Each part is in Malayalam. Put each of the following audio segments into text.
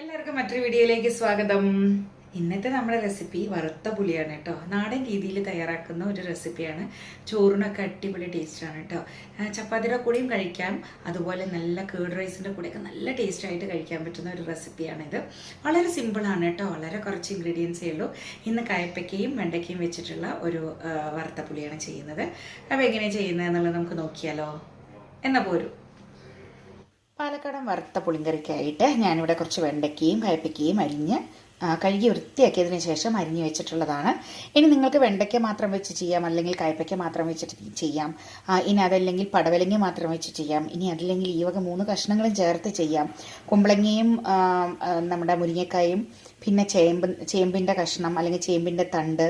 എല്ലാവർക്കും മറ്റൊരു വീഡിയോയിലേക്ക് സ്വാഗതം. ഇന്നത്തെ നമ്മുടെ റെസിപ്പി വറുത്ത പുളിയാണ് കേട്ടോ. നാടൻ രീതിയിൽ തയ്യാറാക്കുന്ന ഒരു റെസിപ്പിയാണ് ചോറിനൊക്കെ അടിപൊളി ടേസ്റ്റാണ് കേട്ടോ. ചപ്പാത്തിയുടെ കൂടെയും കഴിക്കാം. അതുപോലെ നല്ല കേർഡ് റൈസിന്റെ കൂടെയൊക്കെ നല്ല ടേസ്റ്റ് ആയിട്ട് കഴിക്കാൻ പറ്റുന്ന ഒരു റെസിപ്പിയാണിത് വളരെ സിമ്പിളാണ് കേട്ടോ. വളരെ കുറച്ച് ഇൻഗ്രീഡിയൻസേ ഉള്ളൂ. ഇന്ന് കായപ്പയ്ക്കയും വെണ്ടയ്ക്കയും വെച്ചിട്ടുള്ള ഒരു വറുത്ത പുളിയാണ് ചെയ്യുന്നത്. അപ്പോൾ എങ്ങനെയാണ് ചെയ്യുന്നത് എന്നുള്ളത് നമുക്ക് നോക്കിയാലോ. എന്നാൽ പോരൂ. പാലക്കാടൻ വറുത്ത പുളിങ്കറിക്കായിട്ട് ഞാനിവിടെ കുറച്ച് വെണ്ടയ്ക്കയും കയപ്പയ്ക്കയും അരിഞ്ഞ് കഴുകി വൃത്തിയാക്കിയതിന് ശേഷം അരിഞ്ഞ് വെച്ചിട്ടുള്ളതാണ്. ഇനി നിങ്ങൾക്ക് വെണ്ടയ്ക്ക മാത്രം വെച്ച് ചെയ്യാം അല്ലെങ്കിൽ കയ്പയ്ക്ക മാത്രം വെച്ചിട്ട് ചെയ്യാം. ഇനി അതല്ലെങ്കിൽ പടവലങ്ങ മാത്രം വെച്ച് ചെയ്യാം. ഇനി അതല്ലെങ്കിൽ ഈ വക മൂന്ന് കഷ്ണങ്ങളും ചേർത്ത് ചെയ്യാം. കുമ്പളങ്ങയും നമ്മുടെ മുരിങ്ങക്കായും പിന്നെ ചേമ്പ് ചേമ്പിന്റെ കഷ്ണം അല്ലെങ്കിൽ ചേമ്പിന്റെ തണ്ട്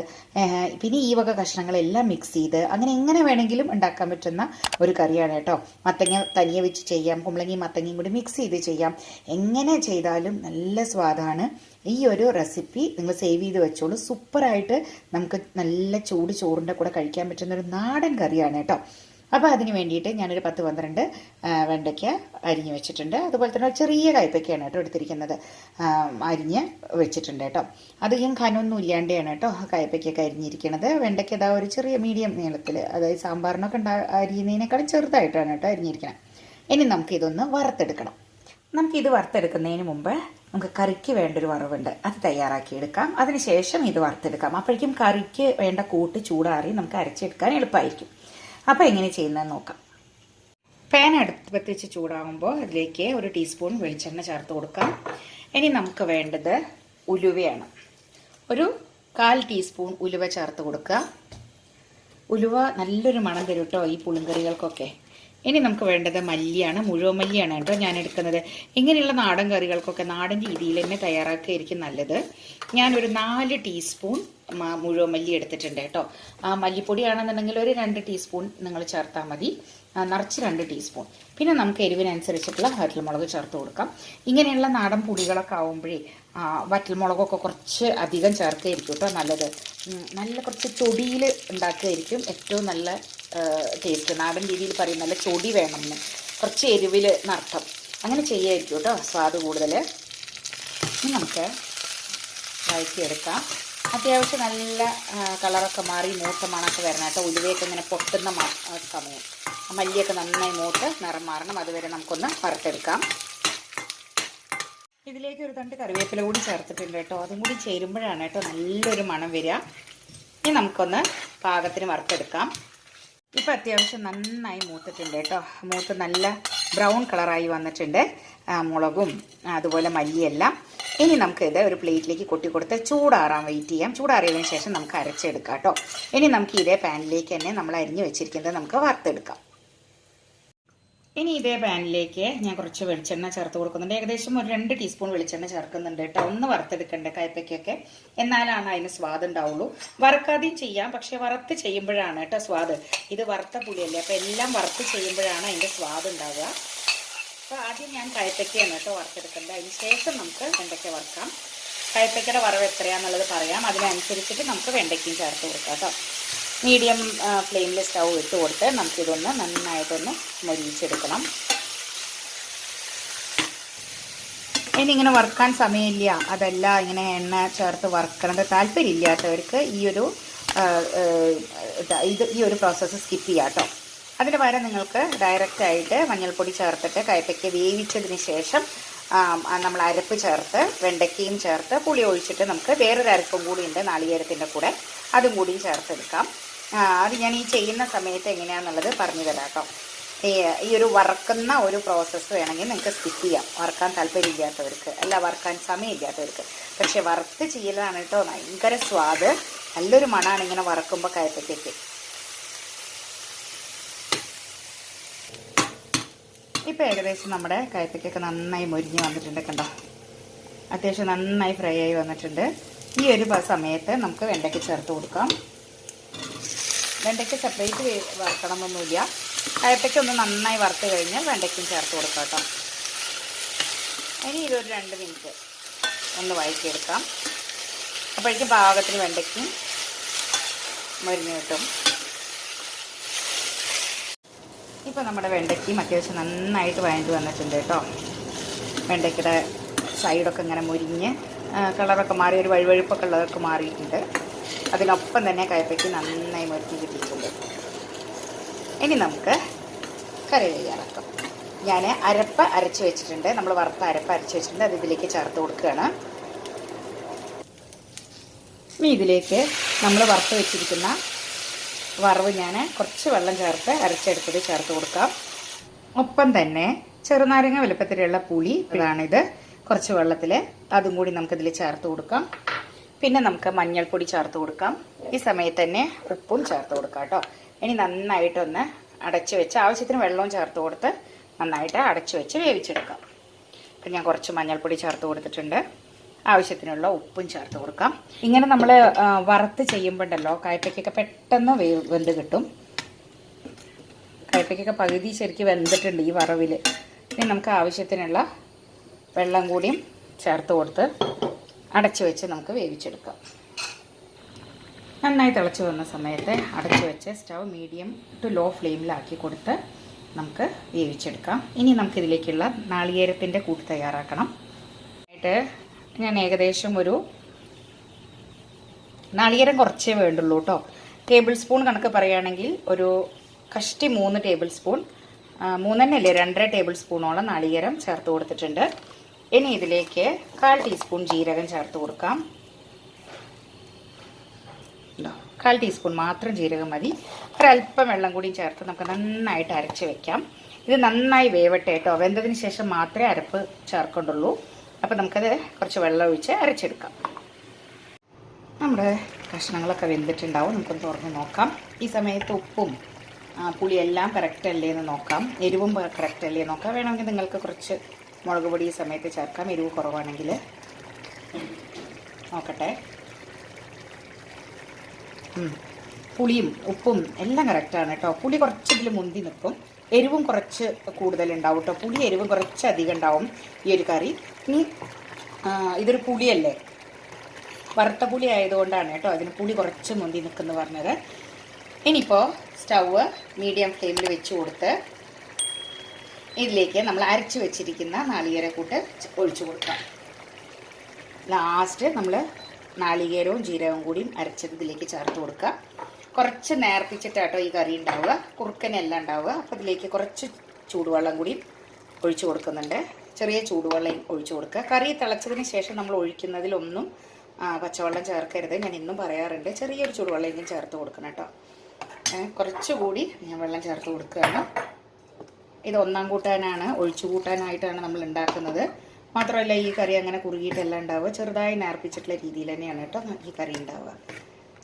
പിന്നെ ഈ വക കഷ്ണങ്ങളെല്ലാം മിക്സ് ചെയ്ത് അങ്ങനെ എങ്ങനെ വേണമെങ്കിലും ഉണ്ടാക്കാൻ പറ്റുന്ന ഒരു കറിയാണ് കേട്ടോ. മത്തങ്ങ തനിയെ വെച്ച് ചെയ്യാം കുമ്പളങ്ങയും മത്തങ്ങയും കൂടി മിക്സ് ചെയ്ത് ചെയ്യാം. എങ്ങനെ ചെയ്താലും നല്ല സ്വാദാണ്. ഈ ഒരു റെസിപ്പി നിങ്ങൾ സേവ് ചെയ്ത് വെച്ചോളൂ. സൂപ്പറായിട്ട് നമുക്ക് നല്ല ചൂട് ചോറിന്റെ കൂടെ കഴിക്കാൻ പറ്റുന്ന ഒരു നാടൻ കറിയാണ് കേട്ടോ. അപ്പോൾ അതിന് വേണ്ടിയിട്ട് ഞാനൊരു പത്ത് പന്ത്രണ്ട് വെണ്ടയ്ക്ക അരിഞ്ഞ് വെച്ചിട്ടുണ്ട്. അതുപോലെ തന്നെ ചെറിയ കയ്പയ്ക്കാണ് കേട്ടോ എടുത്തിരിക്കുന്നത്. അരിഞ്ഞ് വെച്ചിട്ടുണ്ട് കേട്ടോ. അധികം ഖനമൊന്നും ഇല്ലാണ്ടാണ് കേട്ടോ കയ്പയ്ക്കൊക്കെ അരിഞ്ഞിരിക്കുന്നത് വെണ്ടയ്ക്ക ഇതാ ഒരു ചെറിയ മീഡിയം നീളത്തിൽ അതായത് സാമ്പാറിനൊക്കെ ഉണ്ടാ അരിയുന്നതിനേക്കാളും ചെറുതായിട്ടാണ് കേട്ടോ അരിഞ്ഞിരിക്കുന്നത് ഇനി നമുക്കിതൊന്ന് വറുത്തെടുക്കണം. നമുക്കിത് വറുത്തെടുക്കുന്നതിന് മുമ്പ് നമുക്ക് കറിക്ക് വേണ്ട ഒരു വറവുണ്ട്. അത് തയ്യാറാക്കി എടുക്കാം അതിനുശേഷം ഇത് വറുത്തെടുക്കാം. അപ്പോഴേക്കും കറിക്ക് വേണ്ട കൂട്ട് ചൂടാറി നമുക്ക് അരച്ചെടുക്കാൻ എളുപ്പമായിരിക്കും. അപ്പോൾ എങ്ങനെ ചെയ്യുന്നതെന്ന് നോക്കാം. പാൻ അടുപ്പത്ത് വെച്ച് ചൂടാകുമ്പോൾ അതിലേക്ക് ഒരു ടീസ്പൂൺ വെളിച്ചെണ്ണ ചേർത്ത് കൊടുക്കാം. ഇനി നമുക്ക് വേണ്ടത് ഉലുവയാണ്. ഒരു കാൽ ടീസ്പൂൺ ഉലുവ ചേർത്ത് കൊടുക്കുക. ഉലുവ നല്ലൊരു മണം തരും കേട്ടോ ഈ പുളിങ്കറികൾക്കൊക്കെ. ഇനി നമുക്ക് വേണ്ടത് മല്ലിയാണ് മുഴുവൻ മല്ലിയാണ് കേട്ടോ ഞാൻ എടുക്കുന്നത്. ഇങ്ങനെയുള്ള നാടൻ കറികൾക്കൊക്കെ നാടൻ രീതിയിൽ തന്നെ തയ്യാറാക്കിയായിരിക്കും നല്ലത്. ഞാനൊരു നാല് ടീസ്പൂൺ മുഴുവൻ മല്ലി എടുത്തിട്ടുണ്ട് കേട്ടോ. ആ മല്ലിപ്പൊടിയാണെന്നുണ്ടെങ്കിൽ ഒരു രണ്ട് ടീസ്പൂൺ നിങ്ങൾ ചേർത്താൽ മതി. നിറച്ച് രണ്ട് ടീസ്പൂൺ. പിന്നെ നമുക്ക് എരിവിനനുസരിച്ചിട്ടുള്ള വറ്റൽമുളക് ചേർത്ത് കൊടുക്കാം. ഇങ്ങനെയുള്ള നാടൻ പൊടികളൊക്കെ ആവുമ്പോഴേ വറ്റൽമുളകൊക്കെ കുറച്ച് അധികം ചേർക്കുകയായിരിക്കും കേട്ടോ നല്ലത്. നല്ല കുറച്ച് തൊടിയിൽ ഉണ്ടാക്കുകയായിരിക്കും ഏറ്റവും നല്ല ടേസ്റ്റ് നാടൻ രീതിയിൽ പറയും നല്ല ചൊടി വേണമെന്ന്. കുറച്ച് എരിവിൽ നർത്തം അങ്ങനെ ചെയ്യായിരിക്കും കേട്ടോ സ്വാദ് കൂടുതൽ ഇനി നമുക്ക് വഴറ്റിയെടുക്കാം. അത്യാവശ്യം നല്ല കളറൊക്കെ മാറി മൂത്ത മണമൊക്കെ വരണം കേട്ടോ. ഉലുവയൊക്കെ ഇങ്ങനെ പൊട്ടുന്ന സമയം. മല്ലിയൊക്കെ നന്നായി മൂത്ത് നിറം മാറണം. അതുവരെ നമുക്കൊന്ന് വറുത്തെടുക്കാം. ഇതിലേക്ക് ഒരു തണ്ട് കറിവേപ്പില കൂടി ചേർത്തിട്ടുണ്ട് കേട്ടോ. അതും കൂടി ചേരുമ്പോഴാണ് കേട്ടോ നല്ലൊരു മണം വരിക. ഇനി നമുക്കൊന്ന് പാകത്തിന് വറുത്തെടുക്കാം. ഇപ്പം അത്യാവശ്യം നന്നായി മൂത്തിട്ടുണ്ട് കേട്ടോ. മൂത്ത് നല്ല ബ്രൗൺ കളറായി വന്നിട്ടുണ്ട്. മുളകും അതുപോലെ മല്ലിയെല്ലാം. ഇനി നമുക്ക് ഇത് ഒരു പ്ലേറ്റിലേക്ക് കൊട്ടി കൊടുത്ത് ചൂടാറാൻ വെയിറ്റ് ചെയ്യാം. ചൂടാറിയതിന് ശേഷം നമുക്ക് അരച്ചെടുക്കാം കേട്ടോ. ഇനി നമുക്ക് ഇതേ പാനിലേക്ക് തന്നെ നമ്മൾ അരിഞ്ഞു വെച്ചിരിക്കുന്നത് നമുക്ക് വറുത്തെടുക്കാം. ഇനി ഇതേ പാനിലേക്ക് ഞാൻ കുറച്ച് വെളിച്ചെണ്ണ ചേർത്ത് കൊടുക്കുന്നുണ്ട്. ഏകദേശം ഒരു രണ്ട് ടീസ്പൂൺ വെളിച്ചെണ്ണ ചേർക്കുന്നുണ്ട് കേട്ടോ. ഒന്ന് വറുത്തെടുക്കണ്ടേ കയ്പയ്ക്കൊക്കെ എന്നാലാണ് അതിന് സ്വാദ് ഉണ്ടാവുള്ളൂ. വറുക്കാതെയും ചെയ്യാം പക്ഷെ വറുത്ത് ചെയ്യുമ്പോഴാണ് കേട്ടോ സ്വാദ്. ഇത് വറുത്ത പുളിയല്ലേ അപ്പോൾ എല്ലാം വറുത്ത് ചെയ്യുമ്പോഴാണ് അതിന്റെ സ്വാദ് ഉണ്ടാവുക. അപ്പോൾ ആദ്യം ഞാൻ കയ്പയ്ക്കയാണ് കേട്ടോ വറുത്തെടുക്കേണ്ടത്. അതിന് ശേഷം നമുക്ക് വെണ്ടയ്ക്ക വറുക്കാം. കയ്പയ്ക്കയുടെ വറവ് എത്രയാണെന്നുള്ളത് പറയാം. അതിനനുസരിച്ചിട്ട് നമുക്ക് വെണ്ടയ്ക്കയും ചേർത്ത് കൊടുക്കാം കേട്ടോ. മീഡിയം ഫ്ലെയിമിൽ സ്റ്റൗ ഇട്ട് കൊടുത്ത് നമുക്കിതൊന്ന് നന്നായിട്ടൊന്ന് ഇനി ഇങ്ങനെ വറുക്കാൻ സമയമില്ല. അതല്ല ഇങ്ങനെ എണ്ണ ചേർത്ത് വറുക്കണത് താല്പര്യമില്ലാത്തവർക്ക് ഈ ഒരു ഇത് ഈ ഒരു പ്രോസസ്സ് സ്കിപ്പ് ചെയ്യാം കേട്ടോ. അതിന് പകരം നിങ്ങൾക്ക് ഡയറക്റ്റായിട്ട് മഞ്ഞൾപ്പൊടി ചേർത്തിട്ട് കയ്പയ്ക്ക് വേവിച്ചതിന് ശേഷം നമ്മൾ അരപ്പ് ചേർത്ത് വെണ്ടയ്ക്കയും ചേർത്ത് പുളി ഒഴിച്ചിട്ട് നമുക്ക് വേറൊരു അരപ്പും കൂടി ഉണ്ട് നാളികേരത്തിന്റെ കൂടെ. അതും കൂടിയും ചേർത്തെടുക്കാം അത് ഞാൻ ഈ ചെയ്യുന്ന സമയത്ത് എങ്ങനെയാണെന്നുള്ളത് പറഞ്ഞു തരാം കേട്ടോ. ഈ ഒരു വറക്കുന്ന ഒരു പ്രോസസ്സ് വേണമെങ്കിൽ നിങ്ങൾക്ക് സ്കിപ്പ് ചെയ്യാം. വറക്കാൻ താല്പര്യമില്ലാത്തവർക്ക്. അല്ല വറക്കാൻ സമയമില്ലാത്തവർക്ക്. പക്ഷേ വറുത്ത് ചെയ്യലാണ് കേട്ടോ. ഭയങ്കര സ്വാദ്. നല്ലൊരു മണമാണ് ഇങ്ങനെ വറക്കുമ്പോൾ കയപ്പത്തേക്ക് ഇപ്പോൾ ഏകദേശം നമ്മുടെ കയ്പ്പയ്ക്കൊക്കെ നന്നായി മുരിഞ്ഞ് വന്നിട്ടുണ്ട് കണ്ടോ? അത്യാവശ്യം നന്നായി ഫ്രൈ ആയി വന്നിട്ടുണ്ട്. ഈ ഒരു സമയത്ത് നമുക്ക് വെണ്ടയ്ക്ക് ചേർത്ത് കൊടുക്കാം. വെണ്ടയ്ക്ക് സെപ്പറേറ്റ് വറുക്കണമെന്നൊന്നുമില്ല. കയ്പ്പയ്ക്ക് ഒന്ന് നന്നായി വറുത്ത് കഴിഞ്ഞാൽ വെണ്ടയ്ക്കും ചേർത്ത് കൊടുക്കാം കേട്ടോ. ഇനി ഇതൊരു രണ്ട് മിനിറ്റ് ഒന്ന് വഴറ്റിയെടുക്കാം. അപ്പോഴേക്കും പാകത്തിന് വെണ്ടയ്ക്കും മരുന്ന് കിട്ടും. ഇപ്പോൾ നമ്മുടെ വെണ്ടയ്ക്കും അത്യാവശ്യം നന്നായിട്ട് വഴഞ്ഞു വന്നിട്ടുണ്ട് കേട്ടോ. വെണ്ടയ്ക്കയുടെ സൈഡൊക്കെ ഇങ്ങനെ മുരിഞ്ഞ് കളറൊക്കെ മാറി ഒരു വഴുവഴുപ്പൊക്കെ ഉള്ളതൊക്കെ മാറിയിട്ടുണ്ട്. അതിനൊപ്പം തന്നെ കയപ്പയ്ക്ക് നന്നായി മുരുത്തി കിട്ടിയിട്ടുണ്ട്. ഇനി നമുക്ക് കറി തയ്യാറാക്കാം ഞാൻ അരപ്പ് അരച്ച് വെച്ചിട്ടുണ്ട്. നമ്മൾ വറുത്ത അരപ്പ് അരച്ച് വെച്ചിട്ടുണ്ട്. അത് ഇതിലേക്ക് ചേർത്ത് കൊടുക്കുകയാണ്. ഇനി ഇതിലേക്ക് നമ്മൾ വറുത്ത് വെച്ചിരിക്കുന്ന വറവ് ഞാൻ കുറച്ച് വെള്ളം ചേർത്ത് അരച്ചെടുത്തത് ചേർത്ത് കൊടുക്കാം. ഒപ്പം തന്നെ ചെറുനാരങ്ങ വലുപ്പത്തിലുള്ള പുളി ഇതാണിത്. കുറച്ച് വെള്ളത്തിൽ അതും കൂടി നമുക്കിതിൽ ചേർത്ത് കൊടുക്കാം. പിന്നെ നമുക്ക് മഞ്ഞൾപ്പൊടി ചേർത്ത് കൊടുക്കാം. ഈ സമയത്ത് തന്നെ ഉപ്പും ചേർത്ത് കൊടുക്കാം കേട്ടോ. ഇനി നന്നായിട്ടൊന്ന് അടച്ച് വെച്ച് ആവശ്യത്തിന് വെള്ളവും ചേർത്ത് കൊടുത്ത് നന്നായിട്ട് അടച്ചു വെച്ച് വേവിച്ചെടുക്കാം. ഇപ്പം ഞാൻ കുറച്ച് മഞ്ഞൾപ്പൊടി ചേർത്ത് കൊടുത്തിട്ടുണ്ട്. ആവശ്യത്തിനുള്ള ഉപ്പും ചേർത്ത് കൊടുക്കാം. ഇങ്ങനെ നമ്മൾ വറുത്ത് ചെയ്യുമ്പോണ്ടല്ലോ കായ്പയ്ക്കൊക്കെ പെട്ടെന്ന് വെന്ത് കിട്ടും. കായ്പയ്ക്കൊക്കെ പകുതി ശരിക്കും വെന്തിട്ടുണ്ട് ഈ വറവിൽ ഇനി നമുക്ക് ആവശ്യത്തിനുള്ള വെള്ളം കൂടിയും ചേർത്ത് കൊടുത്ത് അടച്ചു വെച്ച് നമുക്ക് വേവിച്ചെടുക്കാം. നന്നായി തിളച്ച് വന്ന സമയത്ത് അടച്ചു വെച്ച് സ്റ്റവ് മീഡിയം ടു ലോ ഫ്ലെയിമിലാക്കി കൊടുത്ത് നമുക്ക് വേവിച്ചെടുക്കാം. ഇനി നമുക്കിതിലേക്കുള്ള നാളികേരത്തിന്റെ കൂട്ട് തയ്യാറാക്കണം. ആയിട്ട് ഞാൻ ഏകദേശം ഒരു നാളികേരം കുറച്ചേ വേണ്ടുള്ളൂ കേട്ടോ. ടേബിൾ സ്പൂൺ കണക്ക് പറയുകയാണെങ്കിൽ ഒരു കഷ്ടി മൂന്ന് ടേബിൾ സ്പൂൺ മൂന്നെണ്ണല്ലേ രണ്ടര ടേബിൾ സ്പൂണോളം നാളികേരം ചേർത്ത് കൊടുത്തിട്ടുണ്ട്. ഇനി ഇതിലേക്ക് കാൽ ടീസ്പൂൺ ജീരകം ചേർത്ത് കൊടുക്കാം? കാൽ ടീസ്പൂൺ മാത്രം ജീരകം മതി. ഒരല്പം വെള്ളം കൂടി ചേർത്ത് നമുക്ക് നന്നായിട്ട് അരച്ച് വെക്കാം. ഇത് നന്നായി വേവട്ടെ കേട്ടോ. വെന്തതിന് ശേഷം മാത്രമേ അരപ്പ് ചേർക്കേണ്ടുള്ളൂ അപ്പോൾ നമുക്കത് കുറച്ച് വെള്ളം ഒഴിച്ച് അരച്ചെടുക്കാം. നമ്മുടെ കഷ്ണങ്ങളൊക്കെ വെന്തിട്ടുണ്ടാവും. നമുക്കൊന്ന് തുറന്ന് നോക്കാം. ഈ സമയത്ത് ഉപ്പും പുളിയെല്ലാം കറക്റ്റ് അല്ലേ എന്ന് നോക്കാം. എരിവും കറക്റ്റ് അല്ലേ എന്ന് നോക്കാം. വേണമെങ്കിൽ നിങ്ങൾക്ക് കുറച്ച് മുളക് പൊടി ഈ സമയത്ത് ചേർക്കാം. എരിവ് കുറവാണെങ്കിൽ. നോക്കട്ടെ. പുളിയും ഉപ്പും എല്ലാം കറക്റ്റാണ് കേട്ടോ. പുളി കുറച്ച് ഇതിൽ മുന്തി നിൽക്കും. എരിവും കുറച്ച് കൂടുതലുണ്ടാവും കേട്ടോ പുളി എരിവും കുറച്ച് അധികം ഉണ്ടാവും ഈ ഒരു കറി. ഇനി ഇതൊരു പുളിയല്ലേ? വറുത്ത പുളി ആയതുകൊണ്ടാണ് കേട്ടോ അതിന് പുളി കുറച്ച് മുന്തി നിൽക്കുന്നു പറഞ്ഞത്. ഇനിയിപ്പോൾ സ്റ്റൗവ് മീഡിയം ഫ്ലെയിമിൽ വെച്ച് കൊടുത്ത് ഇതിലേക്ക് നമ്മൾ അരച്ച് വെച്ചിരിക്കുന്ന നാളികേരക്കൂട്ട് ഒഴിച്ചു കൊടുക്കാം. ലാസ്റ്റ് നമ്മൾ നാളികേരവും ജീരകവും കൂടിയും അരച്ചത് ഇതിലേക്ക് ചേർത്ത് കൊടുക്കുക. കുറച്ച് നേർപ്പിച്ചിട്ടാട്ടോ ഈ കറി ഉണ്ടാവുക. കുറുക്കനെല്ലാം ഉണ്ടാവുക. അപ്പോൾ ഇതിലേക്ക് കുറച്ച് ചൂടുവെള്ളം കൂടി ഒഴിച്ചു കൊടുക്കുന്നുണ്ട്. ചെറിയ ചൂടുവെള്ളം ഒഴിച്ചു കൊടുക്കുക. കറി തിളച്ചതിന് ശേഷം നമ്മൾ ഒഴിക്കുന്നതിലൊന്നും പച്ചവെള്ളം ചേർക്കരുത്. ഞാൻ ഇന്നും പറയാറുണ്ട് ചെറിയൊരു ചൂടുവെള്ളം ചേർത്ത് കൊടുക്കണം കേട്ടോ. കുറച്ചുകൂടി ഞാൻ വെള്ളം ചേർത്ത് കൊടുക്കുകയാണ്. ഇത് ഒന്നാം കൂട്ടാനാണ് ഒഴിച്ചു കൂട്ടാനായിട്ടാണ് നമ്മൾ ഉണ്ടാക്കുന്നത്. മാത്രമല്ല ഈ കറി അങ്ങനെ കുറുകിയിട്ടല്ല ഉണ്ടാവുക. ചെറുതായി നേർപ്പിച്ചിട്ടുള്ള രീതിയിൽ തന്നെയാണ് കേട്ടോ ഈ കറി ഉണ്ടാവുക.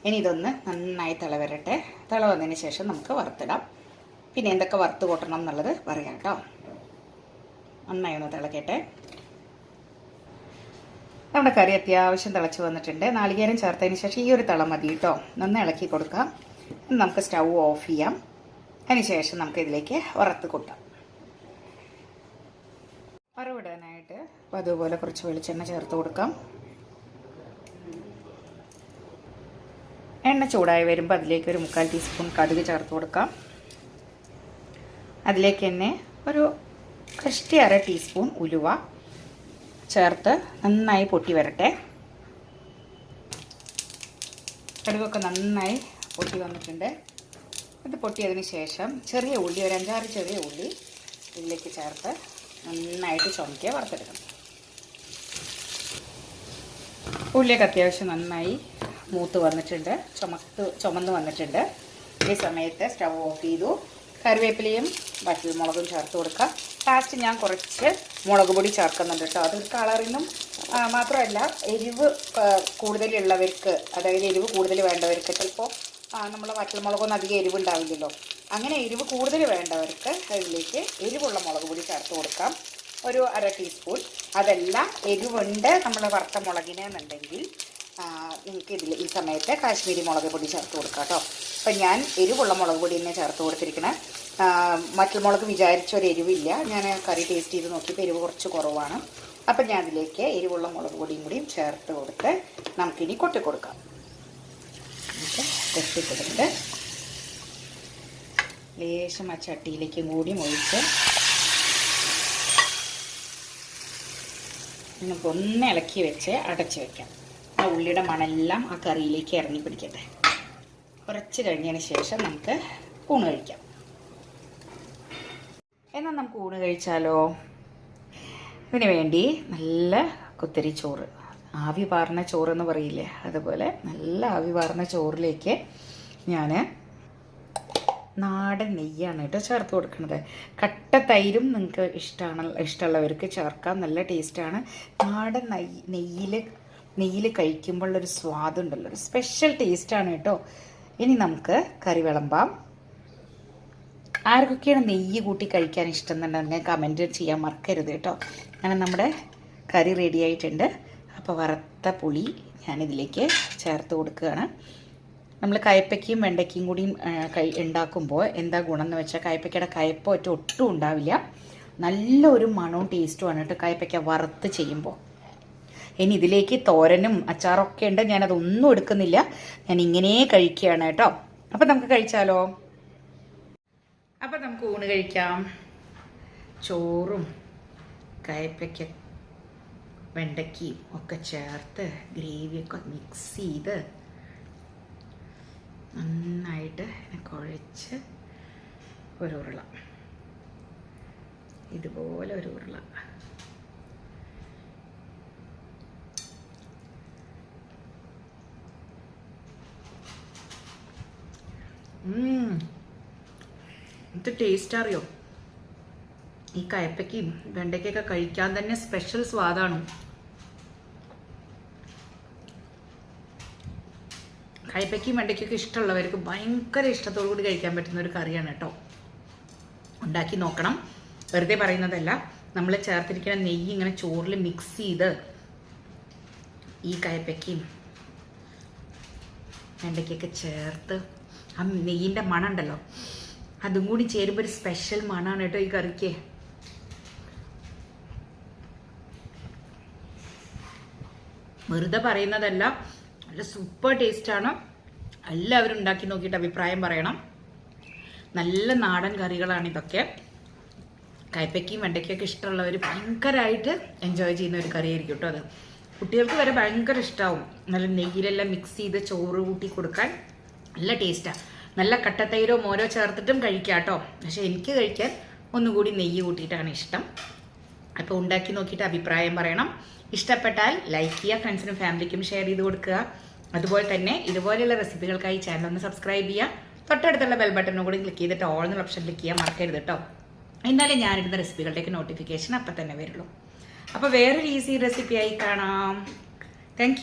ഇനി ഇതൊന്ന് നന്നായി തിള വരട്ടെ തിള വന്നതിന് ശേഷം നമുക്ക് വറുത്തിടാം. പിന്നെ എന്തൊക്കെ വറുത്ത് കൂട്ടണം എന്നുള്ളത് പറയാം കേട്ടോ. നന്നായി ഒന്ന് തിളക്കട്ടെ. നമ്മുടെ കറി അത്യാവശ്യം തിളച്ച് വന്നിട്ടുണ്ട്. നാളികേരം ചേർത്തതിന് ശേഷം ഈ ഒരു തിള മതി കേട്ടോ. നന്ന് ഇളക്കി കൊടുക്കാം. നമുക്ക് സ്റ്റൗ ഓഫ് ചെയ്യാം. അതിന് ശേഷം നമുക്ക് ഇതിലേക്ക് വറുത്ത് കൂട്ടാം. വറവിടാനായിട്ട് അപ്പോൾ അതുപോലെ കുറച്ച് വെളിച്ചെണ്ണ ചേർത്ത് കൊടുക്കാം. എണ്ണ ചൂടായി വരുമ്പോൾ അതിലേക്ക് ഒരു മുക്കാൽ ടീസ്പൂൺ കടുക് ചേർത്ത് കൊടുക്കാം. അതിലേക്ക് തന്നെ ഒരു കഷ്ടി അര ടീസ്പൂൺ ഉലുവ ചേർത്ത് നന്നായി പൊട്ടി വരട്ടെ. കടുകൊക്കെ നന്നായി പൊട്ടി വന്നിട്ടുണ്ട്. ഇത് പൊട്ടിയതിന് ശേഷം ചെറിയ ഉള്ളി ഒരു അഞ്ചാറ് ചെറിയ ഉള്ളി ഇതിലേക്ക് ചേർത്ത് നന്നായിട്ട് ചുമക്കുക വറുത്തെടുക്കണം. ഉള്ളിയൊക്കെ അത്യാവശ്യം നന്നായി മൂത്ത് വന്നിട്ടുണ്ട് ചുമത്ത് ചുമന്ന് വന്നിട്ടുണ്ട്. ഈ സമയത്ത് സ്റ്റവ് ഓഫ് ചെയ്തു. കറിവേപ്പിലയും വറ്റൽമുളകും ചേർത്ത് കൊടുക്കുക. ലാസ്റ്റ് ഞാൻ കുറച്ച് മുളക് പൊടി ചേർക്കുന്നുണ്ട് കേട്ടോ. അതൊരു കളറിനും മാത്രമല്ല എരിവ് കൂടുതലുള്ളവർക്ക് അതായത് എരിവ് കൂടുതൽ വേണ്ടവർക്ക് ചിലപ്പോൾ നമ്മൾ വറ്റൽമുളകൊന്നും അധികം എരിവ് ഉണ്ടാവില്ലല്ലോ അങ്ങനെ എരിവ് കൂടുതൽ വേണ്ടവർക്ക് അതിലേക്ക് എരിവുള്ള മുളക് പൊടി ചേർത്ത് കൊടുക്കാം. ഒരു അര ടീസ്പൂൺ അതെല്ലാം എരിവുണ്ട് നമ്മൾ വറുത്ത മുളകിന് എന്നുണ്ടെങ്കിൽ നിങ്ങൾക്ക് ഇതിൽ ഈ സമയത്ത് കാശ്മീരി മുളക് പൊടി ചേർത്ത് കൊടുക്കാം കേട്ടോ. അപ്പം ഞാൻ എരിവുള്ള മുളക് പൊടി തന്നെ ചേർത്ത് കൊടുത്തിരിക്കണേ. മറ്റു മുളക് വിചാരിച്ച ഒരു എരിവില്ല. ഞാൻ കറി ടേസ്റ്റ് ചെയ്ത് നോക്കിയപ്പോൾ എരിവ് കുറച്ച് കുറവാണ്. അപ്പം ഞാൻ അതിലേക്ക് എരിവുള്ള മുളക് പൊടിയും കൂടിയും ചേർത്ത് കൊടുത്ത് നമുക്കിനി കൊട്ടി കൊടുക്കാം. കൊട്ടി ലേശം ആ ചട്ടിയിലേക്കും കൂടി ഒഴിച്ച് നമുക്കൊന്ന് ഇളക്കി വെച്ച് അടച്ച് വെക്കാം. ആ ഉള്ളിയുടെ മണെല്ലാം ആ കറിയിലേക്ക് ഇറങ്ങി പിടിക്കട്ടെ. കുറച്ച് കഴിഞ്ഞതിന് ശേഷം നമുക്ക് ഊണ് കഴിക്കാം. എന്നാൽ നമുക്ക് ഊണ് കഴിച്ചാലോ? ഇതിന് വേണ്ടി നല്ല കുത്തിരി ചോറ്. ആവി പാർന്ന എന്ന് പറയില്ലേ? അതുപോലെ നല്ല ആവി പാർന്ന ചോറിലേക്ക് ഞാൻ നാടൻ നെയ്യാണ് കേട്ടോ ചേർത്ത് കൊടുക്കുന്നത്. കട്ട തൈരും നിങ്ങൾക്ക് ഇഷ്ടമാണ് ഇഷ്ടമുള്ളവർക്ക് ചേർക്കാം. നല്ല ടേസ്റ്റാണ് നാടൻ നെയ്യ് നെയ്യിൽ നെയ്യിൽ കഴിക്കുമ്പോഴുള്ളൊരു സ്വാദുണ്ടല്ലോ. ഒരു സ്പെഷ്യൽ ടേസ്റ്റാണ് കേട്ടോ. ഇനി നമുക്ക് കറി വിളമ്പാം. ആർക്കൊക്കെയാണ് നെയ്യ് കൂട്ടി കഴിക്കാൻ ഇഷ്ടം എന്നുണ്ടെങ്കിൽ കമന്റ് ചെയ്യാൻ മറക്കരുത് കേട്ടോ. അങ്ങനെ നമ്മുടെ കറി റെഡി ആയിട്ടുണ്ട്. അപ്പോൾ വറുത്ത പുളി ഞാനിതിലേക്ക് ചേർത്ത് കൊടുക്കുകയാണ്. നമ്മൾ കയ്പ്പയ്ക്കയും വെണ്ടയ്ക്കയും കൂടിയും കൈ ഉണ്ടാക്കുമ്പോൾ എന്താ ഗുണം എന്ന് വെച്ചാൽ കയ്പ്പയ്ക്കയുടെ കയപ്പ് ഒറ്റ ഒട്ടും ഉണ്ടാവില്ല. നല്ലൊരു മണവും ടേസ്റ്റുമാണ് കേട്ടോ കയ്പ്പയ്ക്ക വറുത്ത് ചെയ്യുമ്പോൾ. ഇനി ഇതിലേക്ക് തോരനും അച്ചാറൊക്കെ ഉണ്ട്. ഞാനതൊന്നും എടുക്കുന്നില്ല. ഞാൻ ഇങ്ങനെ കഴിക്കുകയാണ് കേട്ടോ. അപ്പം നമുക്ക് കഴിച്ചാലോ? അപ്പം നമുക്ക് ഊണ് കഴിക്കാം. ചോറും കയപ്പയ്ക്ക വെണ്ടയ്ക്കയും ഒക്കെ ചേർത്ത് ഗ്രേവിയൊക്കെ മിക്സ് ചെയ്ത് നന്നായിട്ട് കുഴച്ച് ഒരു ഉരുള. ഇതുപോലെ ഒരു ഉരുള. ഇത് ടേസ്റ്റ് അറിയോ? ഈ കയപ്പയ്ക്കും വെണ്ടയ്ക്കൊക്കെ കഴിക്കാൻ തന്നെ സ്പെഷ്യൽ സ്വാദാണ്. കയപ്പയ്ക്കും വെണ്ടയ്ക്കൊക്കെ ഇഷ്ടമുള്ളവർക്ക് ഭയങ്കര ഇഷ്ടത്തോടു കൂടി കഴിക്കാൻ പറ്റുന്ന ഒരു കറിയാണ് കേട്ടോ ഉണ്ടാക്കി നോക്കണം. വെറുതെ പറയുന്നതല്ല. നമ്മൾ ചേർത്തിരിക്കുന്ന നെയ്യ് ഇങ്ങനെ ചോറിൽ മിക്സ് ചെയ്ത് ഈ കയപ്പയ്ക്കും വെണ്ടയ്ക്കൊക്കെ ചേർത്ത് ആ നെയ്യിന്റെ മണം ഉണ്ടല്ലോ അതും കൂടി ചേരുമ്പോൾ ഒരു സ്പെഷ്യൽ മണാണ് കേട്ടോ ഈ കറിക്ക്. വെറുതെ പറയുന്നതല്ല നല്ല സൂപ്പർ ടേസ്റ്റ് ആണ്. എല്ലാവരും ഉണ്ടാക്കി നോക്കിയിട്ട് അഭിപ്രായം പറയണം. നല്ല നാടൻ കറികളാണ് ഇതൊക്കെ. കയ്പയ്ക്കും വെണ്ടയ്ക്കൊക്കെ ഇഷ്ടമുള്ളവർ ഭയങ്കരമായിട്ട് എൻജോയ് ചെയ്യുന്ന ഒരു കറിയായിരിക്കും കേട്ടോ അത്. കുട്ടികൾക്ക് വരെ ഭയങ്കര ഇഷ്ടമാവും നല്ല നെയ്യിലെല്ലാം മിക്സ് ചെയ്ത് ചോറ് കൂട്ടി കൊടുക്കാൻ. നല്ല ടേസ്റ്റാണ് നല്ല കട്ടത്തൈരോ മോരോ ചേർത്തിട്ടും കഴിക്കാം കേട്ടോ. പക്ഷെ എനിക്ക് കഴിക്കാൻ ഒന്നുകൂടി നെയ്യ് കൂട്ടിയിട്ടാണ് ഇഷ്ടം. അപ്പോൾ ഉണ്ടാക്കി നോക്കിയിട്ട് അഭിപ്രായം പറയണം. ഇഷ്ടപ്പെട്ടാൽ ലൈക്ക് ചെയ്യുക ഫ്രണ്ട്സിനും ഫാമിലിക്കും ഷെയർ ചെയ്ത് കൊടുക്കുക. അതുപോലെ തന്നെ ഇതുപോലെയുള്ള റെസിപ്പികൾക്കായി ചാനൽ ഒന്ന് സബ്സ്ക്രൈബ് ചെയ്യുക. തൊട്ടടുത്തുള്ള ബെൽ ബട്ടണും കൂടി ക്ലിക്ക് ചെയ്തിട്ട് ഓൾ എന്നുള്ള ഓപ്ഷൻ ക്ലിക്ക് ചെയ്യാൻ മറക്കരുത് കേട്ടോ. എന്നാലേ ഞാനിടുന്ന റെസിപ്പികളുടെയൊക്കെ നോട്ടിഫിക്കേഷൻ അപ്പം തന്നെ വരുള്ളൂ. അപ്പോൾ വേറൊരു ഈസി റെസിപ്പിയായി കാണാം. താങ്ക്